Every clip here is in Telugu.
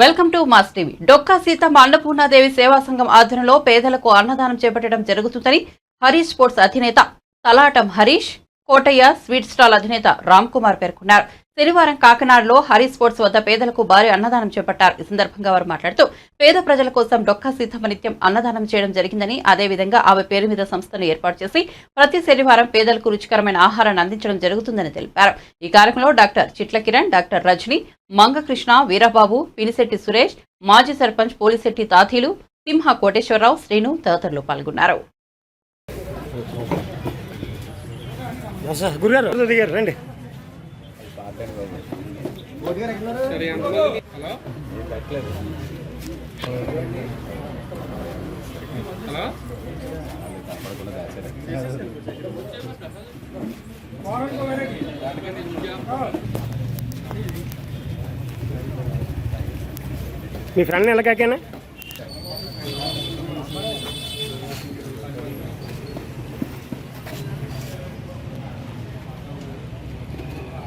Welcome to mass TV. Dokka Seethamma Annapurnadevi Seva Sangham ఆధ్వర్యంలో పేదలకు అన్నదానం చేపట్టడం జరుగుతుందని హరీష్ స్పోర్ట్స్ అధినేత తలాటం హరీష్ కోటయ్య స్వీట్ స్టాల్ అధినేత రామ్ కుమార్ పేర్కొన్నారు. శనివారం కాకినాడలో హరి స్పోర్ట్స్ వద్ద పేదలకు భారీ అన్నదానం చేపట్టారు. ఈ సందర్భంగా వారు మాట్లాడుతూ పేద ప్రజల కోసం డొక్కా సీతమ్మ నిత్యం అన్నదానం చేయడం జరిగిందని అదేవిధంగా ఆమె పేరు మీద సంస్థను ఏర్పాటు చేసి ప్రతి శనివారం పేదలకు రుచికరమైన ఆహారాన్ని అందించడం జరుగుతుందని తెలిపారు. ఈ కార్యక్రమంలో డాక్టర్ చిట్ల కిరణ్ డాక్టర్ రజని మంగకృష్ణ వీరబాబు పినిశెట్టి సురేష్ మాజీ సర్పంచ్ పోలిశెట్టి తాతీలు సింహ కోటేశ్వరరావు శ్రీను తదితరులు పాల్గొన్నారు. సార్ గురుగారు దిగారు రండి. మీ ఫ్రెండ్ ఎలాగాకేనా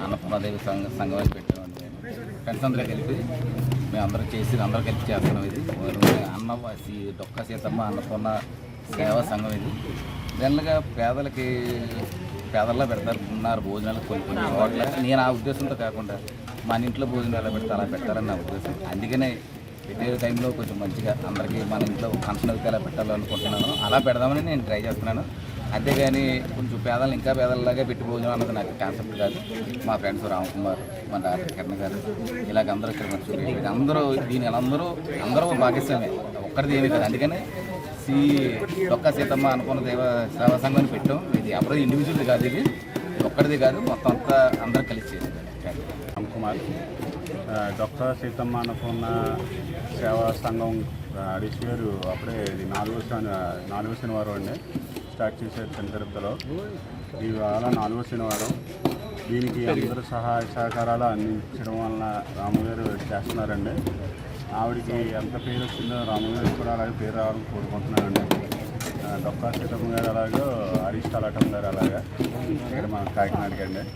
అన్నపూర్ణదేవి సంఘ సంఘం అని పెట్టారు ఫ్రెండ్స్ అందరూ కలిపి మేము అందరూ చేసి అందరూ కలిపి చేస్తున్నాం ఇది. అన్న డొక్క సీతమ్మ అన్నపూర్ణ సేవా సంఘం ఇది. జనరల్గా పేదలకి పేదల్లో పెడతారు ఉన్నారు భోజనాలు కొన్ని కొన్ని చోట్ల నేను ఆ ఉద్దేశంతో కాకుండా మన ఇంట్లో భోజనాలు ఎలా పెడతా అలా పెట్టాలని నా ఉద్దేశం. అందుకనే పెట్టే టైంలో కొంచెం మంచిగా అందరికీ మన ఇంట్లో ఫంక్షన్ అయితే ఎలా పెట్టాలనుకుంటున్నాను అలా పెడదామని నేను ట్రై చేస్తున్నాను. అంతేగాని కొంచెం పేదలు ఇంకా పేదలలాగా పెట్టి భోజనం అన్నది నాకు కాన్సెప్ట్ కాదు. మా ఫ్రెండ్స్ రామ్కుమార్ మన డాక్టర్ కిరణ్ గారు ఇలాగ అందరూ ఇక్కడ మన అందరూ దీని అందరూ అందరూ భాగస్వామే ఒక్కరిది ఏమీ కాదు. అందుకనే సి ఒక్క సీతమ్మ అనుకున్న దేవ సేవా సంఘం పెట్టాం. ఇది ఎవరిది ఇండివిజువల్ కాదు ఇది. ఒక్కరిది కాదు. మొత్తం అంతా అందరూ కలిసి చేసేది కుమార్ డొక్క సీతమ్మ అనుకున్న సేవా సంఘం అడిసి గారు అప్పుడే ఇది నాలుగో నాలుగో శనివారం అండి. స్టార్ట్ చేశారు చిన్న తిరుపతిలో ఇవాళ నాలుగో శనివారం. దీనికి అందరూ సహాయ సహకారాలు అందించడం వలన రామగారు చేస్తున్నారండి. ఆవిడకి ఎంత పేరు వచ్చిందో రామగారికి కూడా అలాగే పేరు రావాలని కోరుకుంటున్నానండి డొక్కా సీతమ్మ గారు అలాగే హరీష్ తలాటం గారు అలాగే ఇక్కడ మన కాకినాడకండి అండి.